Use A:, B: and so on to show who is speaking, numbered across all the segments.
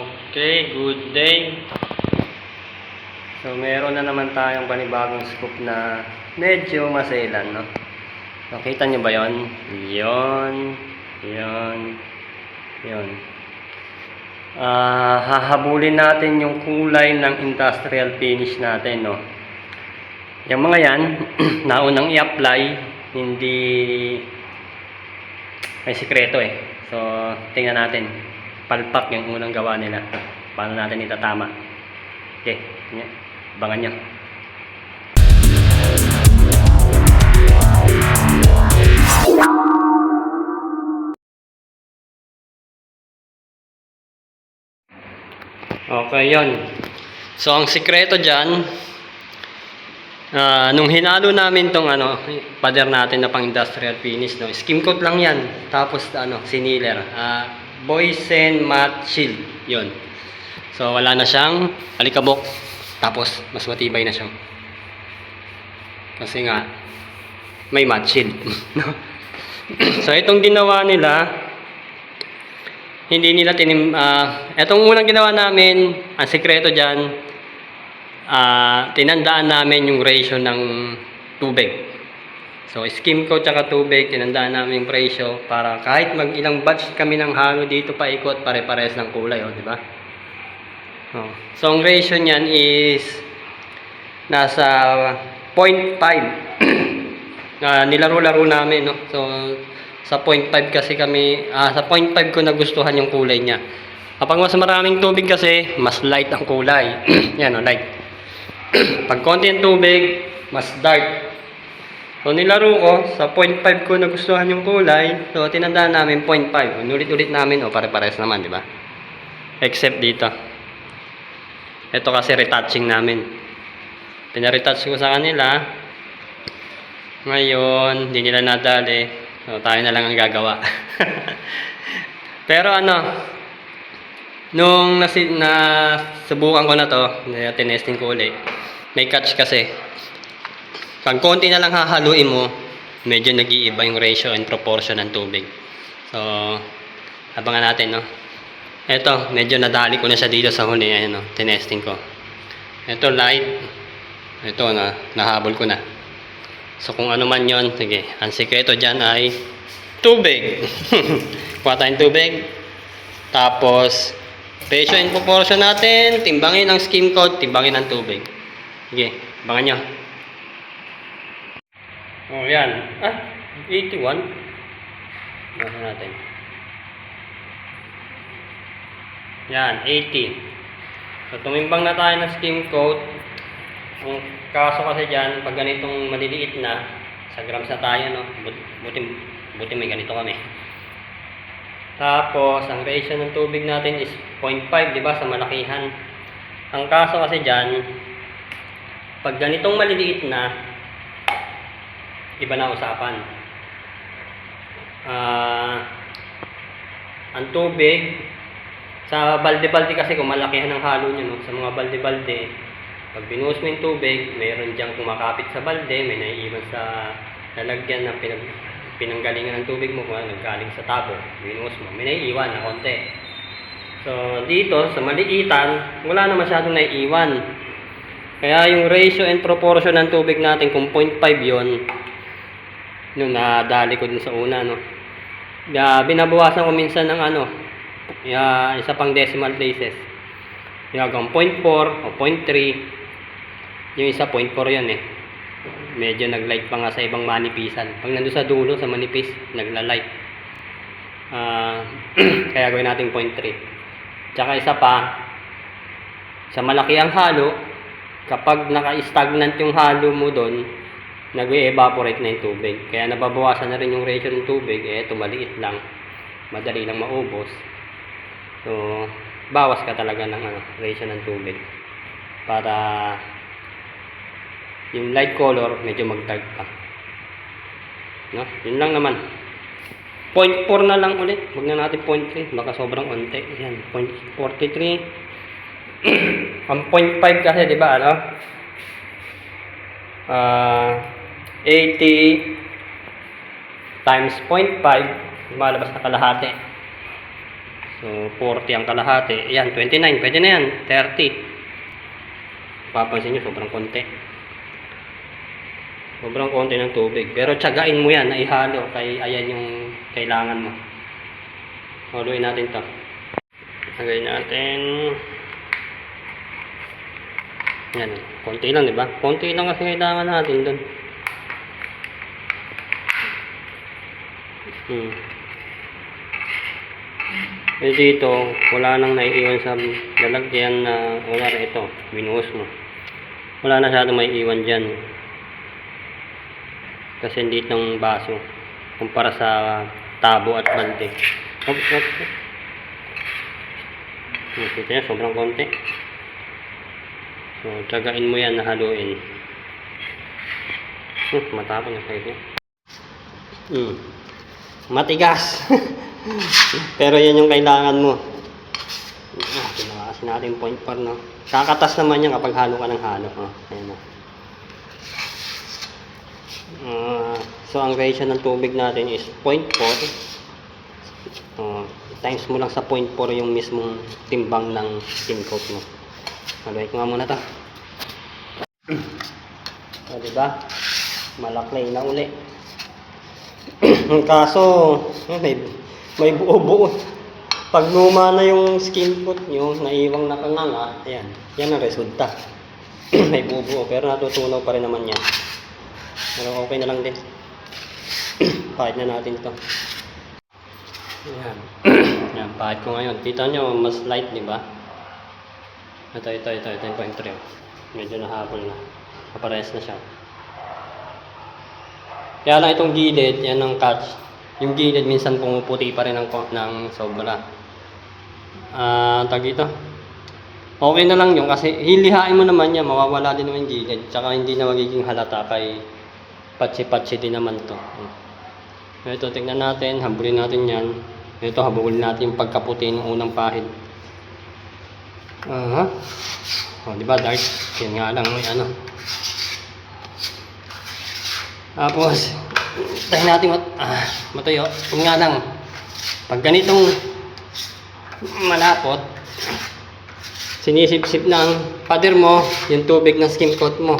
A: Okay, good day. So, meron na naman tayong panibagong scoop na medyo maselan, no? Nakita nyo ba yon? Yon, yon, yon. Ah, hahabulin natin yung kulay ng industrial finish natin, no? Yung mga yan, naunang i-apply, hindi may sikreto eh. So, tingnan natin. Palpak yung unang gawa nila. Paano natin itatama. Okay. Abangan nyo. Okay, yon. So, ang sikreto dyan, Ah, nung hinalo namin tong ano, pader natin na pang industrial finish, no. Skim coat lang 'yan. Tapos ano, siniler. Ah, Boysen Matte Shield. 'Yon. So wala na siyang alikabok. Tapos mas matibay na siya. Kasi nga may matte shield, so itong ginawa nila hindi nila tinim ah, etong unang ginawa namin, ang sikreto diyan ah tinandaan namin yung ratio ng tubig. So, skim coat tsaka tubig, tinandaan namin yung ratio para kahit mag ilang batch kami ng halo dito paikot, pare-pares ng kulay, oh, di ba? Oh. So, ang ratio niyan is nasa 0.5 na nilaro-laro namin, no? So, sa 0.5 kasi kami, ah, sa 0.5 ko nagustuhan yung kulay niya. Kapag mas maraming tubig kasi, mas light ang kulay. Yan, oh, light. Pag konti ang tubig, mas dark. So, nilaro ko, sa 0.5 ko nagustuhan yung kulay. So, tinandaan namin 0.5. Ulit-ulit namin, o pare-pares naman, di ba? Except dito. Ito kasi retouching namin. Pinaretouch ko sa kanila. Ngayon, hindi nila nadali. So, tayo na lang ang gagawa. Pero ano, Nung nasi, na subukan ko na to, tinesting ko ulit, may catch kasi. Pag konti na lang hahaluin mo, medyo nag-iiba yung ratio and proportion ng tubig. So, abangan natin, no? Ito, medyo nadali ko na siya dito sa huli. Ayan, no? Tinesting ko. Ito, light. Ito, na, nahabol ko na. So, kung ano man yon sige. Ang sikreto dyan ay tubig. Kuha tayong tubig. Tapos, Ratio and proportion natin, timbangin ang skim coat, timbangin ang tubig. Sige, abangan nyo. Oh, yan. Ah, 81. Nasa natin. Yan, 80. So, tumimbang na tayo ng skim coat. Ang kaso kasi dyan, pag ganitong maliliit na, sa grams na tayo, no? Buti, buti, buti may ganito kami. Tapos, ang ratio ng tubig natin is 0.5, di ba, sa malakihan. Ang kaso kasi dyan, pag ganitong maliliit na, iba na usapan. Ah, ang tubig, sa balde-balde kasi kung malakihan ang halo nyo, no, sa mga balde-balde, pag binuhos mo yung tubig, mayroon diyang kumakapit sa balde, may naiiwan sa lalagyan ng pinag pinanggalingan ng tubig mo kung ano, sa tabo, binuhos mo, may naiiwan na konti. So, dito, sa maliitan, wala na masyadong naiiwan. Kaya yung ratio and proportion ng tubig natin, kung 0.5 yon nung nadali ko dun sa una, no. Uh, binabawasan ko minsan ng ano, uh, isa pang decimal places. Yung 0.4 o 0.3, yung isa 0.4 yan eh medyo nag-light pa nga sa ibang manipisan. Pag nandun sa dulo, sa manipis, nagla-light. Ah, kaya gawin natin 0.3. Tsaka isa pa, sa malaki ang halo, kapag naka-stagnant yung halo mo doon, nag-evaporate na yung tubig. Kaya nababawasan na rin yung ratio ng tubig. Eh, ito maliit lang. Madali lang maubos. So, bawas ka talaga ng ano, ratio ng tubig. Para yung light color medyo mag-dark pa no yun lang naman 0.4 na lang ulit huwag na natin 0.3 baka sobrang onte yan 0.43 ang 0.5 kasi di ba ano ah 80 times 0.5 malabas na kalahati So, 40 ang kalahati. Ayan, 29. Pwede na yan. 30. Papansin nyo, sobrang konti. Sobrang konti ng tubig. Pero tsagain mo yan na ihalo. Kay, ayan yung kailangan mo. Haluin natin to. Lagay natin. Yan. Konti lang, di ba? Konti lang kasi kailangan natin doon. Hmm. Eh dito, wala nang naiiwan sa lalagyan na wala na ito, binuhos mo. Wala na masyadong may iwan dyan. Kasi hindi itong baso. Kumpara sa tabo at balde. Oops, oops, oops. Nakita niya, sobrang konti. So, tsagain mo yan na haluin. Hmm, matapang na kayo. Hmm. Matigas. Pero yan yung kailangan mo. Ah, ginawa kasi natin point par, no? Kakatas naman yan kapag halo ka ng halo. Oh, ayan na. Ah, so, ang ratio ng tubig natin is 0.4. Oh, times mo lang sa 0.4 yung mismong timbang ng skin coat mo. Ko nga muna to. O, diba? Malaklay na uli. Kaso, may, may buo-buo. Pag luma na yung skin coat nyo, naiwang nakanganga, ayan, yan ang resulta. may buo-buo, pero natutunaw pa rin naman yan. Pero okay na lang din. Pahit na natin to. Ayan. Ayan, pahit ko ngayon. Kita nyo, mas light, di ba? Ito, ito, ito, ito yung point three. Medyo nahabol na. Kaparehas na siya. Kaya lang itong gilid, yan ang catch. Yung gilid minsan pumuputi pa rin ng, ng sobra. Ah, tag ito. Okay na lang yun kasi hilihain mo naman yan, mawawala din naman yung gilid. Tsaka hindi na magiging halata kay patsi-patsi din naman to. Ito, tingnan natin, habulin natin yan. Ito, habulin natin yung pagkaputi ng unang pahid. Aha. Oh, di ba dark? Yan nga lang may ano. Tapos, tayo natin mat ah, matuyo. Yun nga lang. Pag ganitong malapot, sinisip-sip ng pader mo yung tubig ng skin coat mo.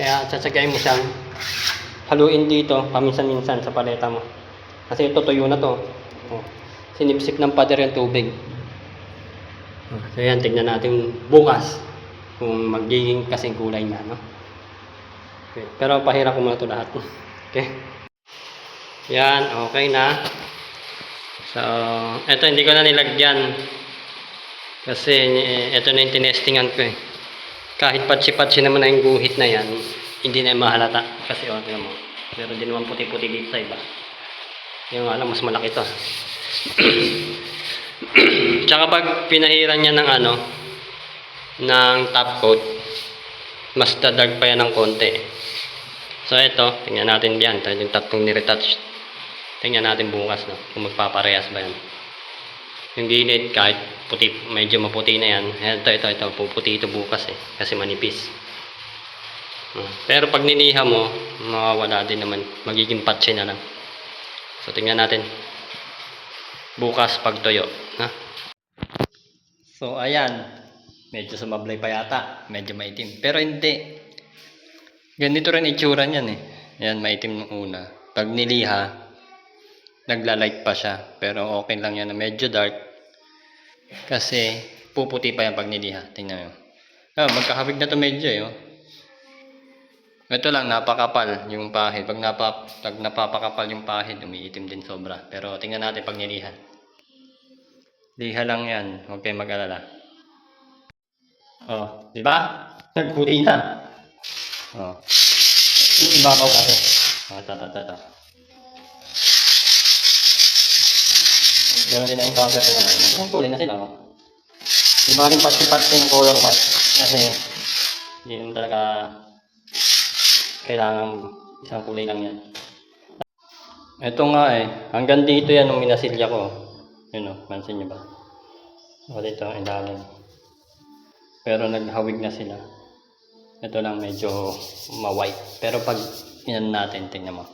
A: Kaya tsatsagayin mo siyang haluin dito paminsan-minsan sa paleta mo. Kasi ito tuyo na to. Oh. Sinipsip ng pader yung tubig. So yan, tignan natin bukas kung magiging kasing kulay niya, no? Okay. Pero pahiram ko muna ito lahat. Okay? Yan, okay na. So, ito hindi ko na nilagyan. Kasi eh, ito na yung tinestingan ko eh. Kahit patsi-patsi naman na yung guhit na yan, hindi na mahalata. Kasi okay mo. Pero hindi naman puti-puti dito sa iba. Yung alam, mas malaki to. Tsaka pag pinahiran niya ng ano, ng top coat, mas dadag pa yan ng konti. So ito, tingnan natin yan. Ito yung tatlong niretouch. Tingnan natin bukas no, kung magpaparehas ba yan. Yung gilid, kahit puti, medyo maputi na yan. Ito, ito, ito. Puputi ito bukas eh. Kasi manipis. Hmm. Pero pag niliha mo, mawawala din naman. Magiging patche na lang. So tingnan natin. Bukas pag tuyo. Ha? So ayan. Medyo sumablay pa yata. Medyo maitim. Pero hindi. Ganito rin itsura niyan eh. Yan, maitim nung una. Pag niliha, nagla-light pa siya. Pero okay lang yan na medyo dark. Kasi puputi pa yan pag niliha. Tingnan mo. Ah, magkakabig na to medyo eh. Oh. Ito lang, napakapal yung pahid. Pag, napa, pag napapakapal yung pahid, umiitim din sobra. Pero tingnan natin pag niliha. Liha lang yan. Huwag kayong mag-alala. Oh, di ba? Nagputi na. Oh. Yung ibabaw kasi. Oh, ito, ito, ito. Ganun din ang encounter ko. Ang kulay na sila. Oh. Iba rin pati-pati yung color match. Kasi, hindi naman talaga kailangan isang kulay lang yan. Ito nga eh. Hanggang dito yan nung minasilya ko. Yun o, mansin nyo ba? O dito, ilalim. Pero naghawig na sila. Ito lang medyo ma-white. Pero pag inan natin, tingnan mo.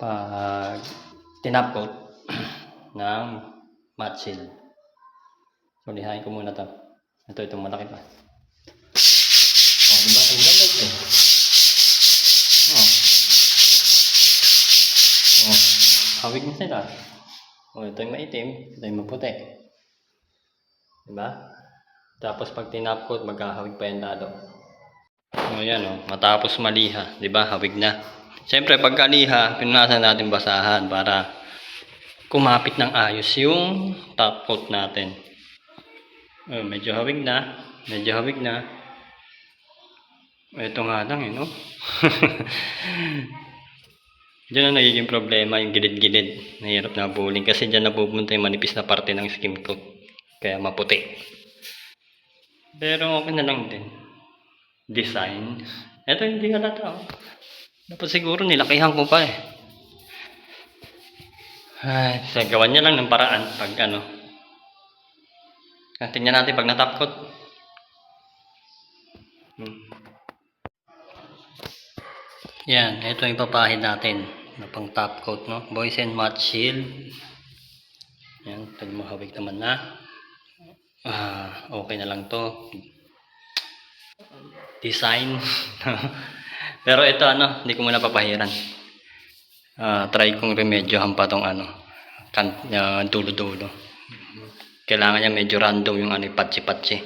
A: Pag tinap coat, ng mat seal. So, lihain ko muna to. Ito, itong malaki pa. Oh, diba? Ang ganda ito. Oh. Oh. Hawig na sila. Oh, ito yung maitim. Ito yung maputi. Diba? Tapos pag tinapkot, magkahawig pa yan lalo. O yan o, matapos maliha, di ba? Hawig na. Siyempre, pagka liha, pinunasan natin basahan para kumapit ng ayos yung top coat natin. O, medyo hawig na. Medyo hawig na. Ito nga lang eh, no? Diyan na nagiging problema yung gilid-gilid. Nahirap na buling kasi diyan napupunta yung manipis na parte ng skim coat. Kaya maputi. Pero okay na lang din. Design. Ito hindi halata. Oh. Dapat siguro nilakihan ko pa eh. Ay, sa gawan niya lang ng paraan pag ano. Ah, Tingnan natin pag natapkot. Hmm. Yan, ito yung papahid natin na pang top coat, no? Boys and Matte Shield. Yan, pag mahawig naman na. Ah, okay na lang to. Design. Pero ito ano, hindi ko muna papahiran. Ah, try kong remedyohan pa tong ano, kan uh, dulo-dulo. Kailangan niya medyo random yung ano, patsi-patsi.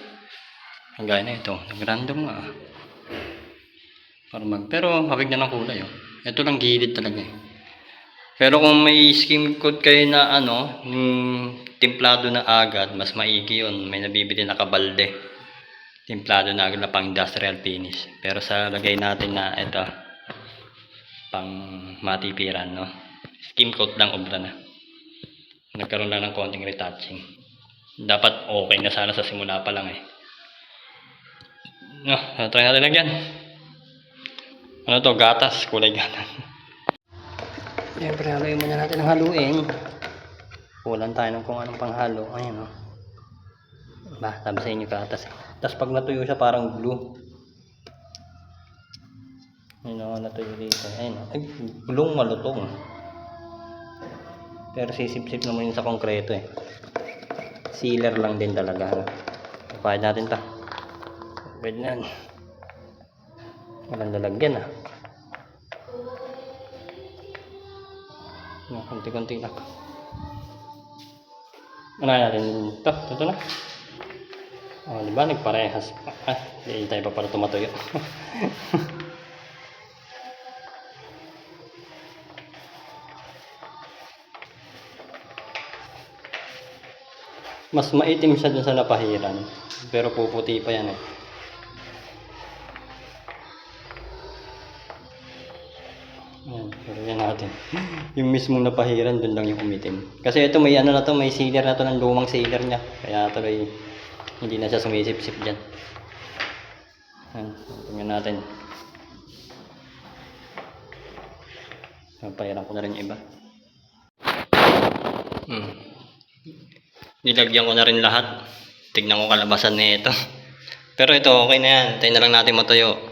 A: Ang gaya na ito, nag-random nga. ah. Para pero hawig na ng kulay oh. Ito lang gilid talaga eh. Pero kung may skim coat kayo na ano, yung timplado na agad, mas maigi yun. May nabibili na kabalde. Timplado na agad na pang industrial finish. Pero sa lagay natin na ito, pang matipiran, no? Skim coat lang obra na. Nagkaroon lang ng konting retouching. Dapat okay na sana sa simula pa lang eh. No, try natin lang yan. Ano to, gatas, kulay gatas. Siyempre, haluin muna natin ang haluin. Kulang tayo ng kung anong panghalo. Ayan, o. Ba, sabi sa inyo gatas eh. Tapos pag natuyo siya, parang glue. Ayun o, natuyo dito. Ayun o. Ay, gulong malutong. Pero sisip-sip naman yun sa konkreto eh. Sealer lang din talaga. Kapahid natin ta. Pwede na. Walang lalagyan ah. No, konti-konti lang. Ano natin ito? Ito na. Oh, di ba? Nagparehas pa. Ah, hindi tayo pa para tumatuyo. Mas maitim siya dun sa napahiran. Pero puputi pa yan eh. Ayan, yan natin. yung mismong napahiran, dun lang yung umitim. Kasi ito may ano na to, may sealer na to ng lumang sealer niya. Kaya tuloy, hindi na siya sumisip-sip dyan. Ayan, tingnan natin. Papahiran ko na rin yung iba. Hmm. Nilagyan ko na rin lahat. Tignan ko kalabasan na ito. Pero ito, okay na yan. Tayo na lang natin matuyo.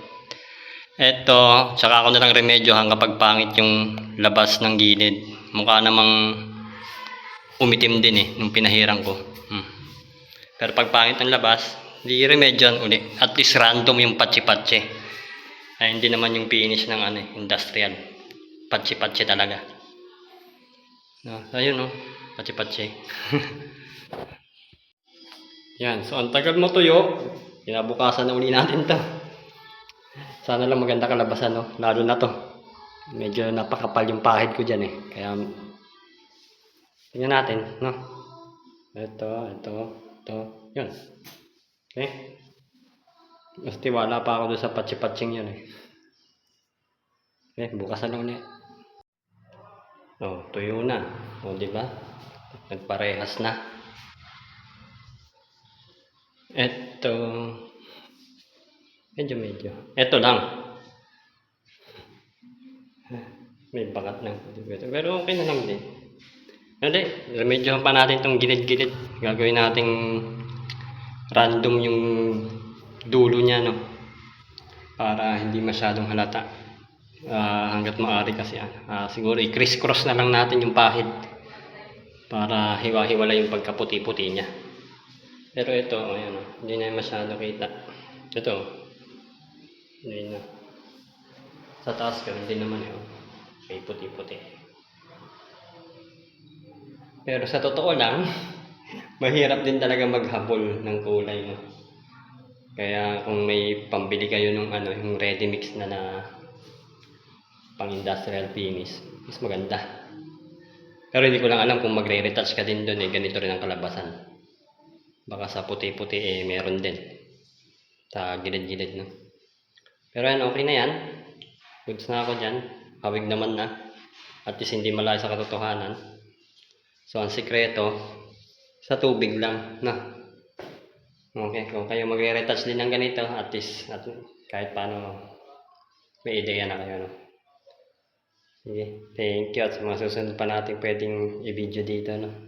A: Ito, tsaka ako na lang remedyohan kapag pangit yung labas ng gilid. Mukha namang umitim din eh, nung pinahiran ko. Hmm. Pero pag pangit ang labas, di remedyohan uli. At least random yung patsi-patsi. Ay, hindi naman yung finish ng ano, eh, industrial. Patsi-patsi talaga. No, ayun no, patsi-patsi. Yan, so ang tagal mo tuyo, kinabukasan na uli natin to. Sana lang maganda kalabasan, no? Lalo na to. Medyo napakapal yung pahid ko dyan, eh. Kaya, tingnan natin, no? Ito, ito, ito. Yun. Okay? Mas tiwala pa ako doon sa patsi-patsing yun, eh. Okay, bukas na lang ulit. Oh, tuyo na. Oh, di ba? Nagparehas na. Ito, Medyo medyo. Ito lang. May bakat ng puti Pero okay na lang din. Hindi, remedyohan pa natin itong gilid-gilid. Gagawin nating random yung dulo niya, no? Para hindi masyadong halata. Ah, hanggat maaari kasi, ah, siguro i-criss-cross na lang natin yung pahid. para hiwa-hiwala yung pagkaputi-puti niya. Pero ito, ayan, hindi na masyado kita. Ito, hindi na. Sa taas ka, hindi naman yun. May puti-puti. Pero sa totoo lang, mahirap din talaga maghabol ng kulay. No? Kaya kung may pambili kayo ng ano, yung ready mix na na pang industrial finish, mas maganda. Pero hindi ko lang alam kung magre-retouch ka din doon eh, ganito rin ang kalabasan. Baka sa puti-puti eh, meron din. Sa gilid-gilid, no? Pero yan, okay na yan. Goods na ako dyan. Hawig naman na. At least hindi malayo sa katotohanan. So, ang sikreto, sa tubig lang, na. Okay, kung kayo magre-retouch din ng ganito, at least, at kahit paano, may ideya na kayo, no? Sige, thank you. At sa mga susunod pa natin pwedeng i-video dito, no?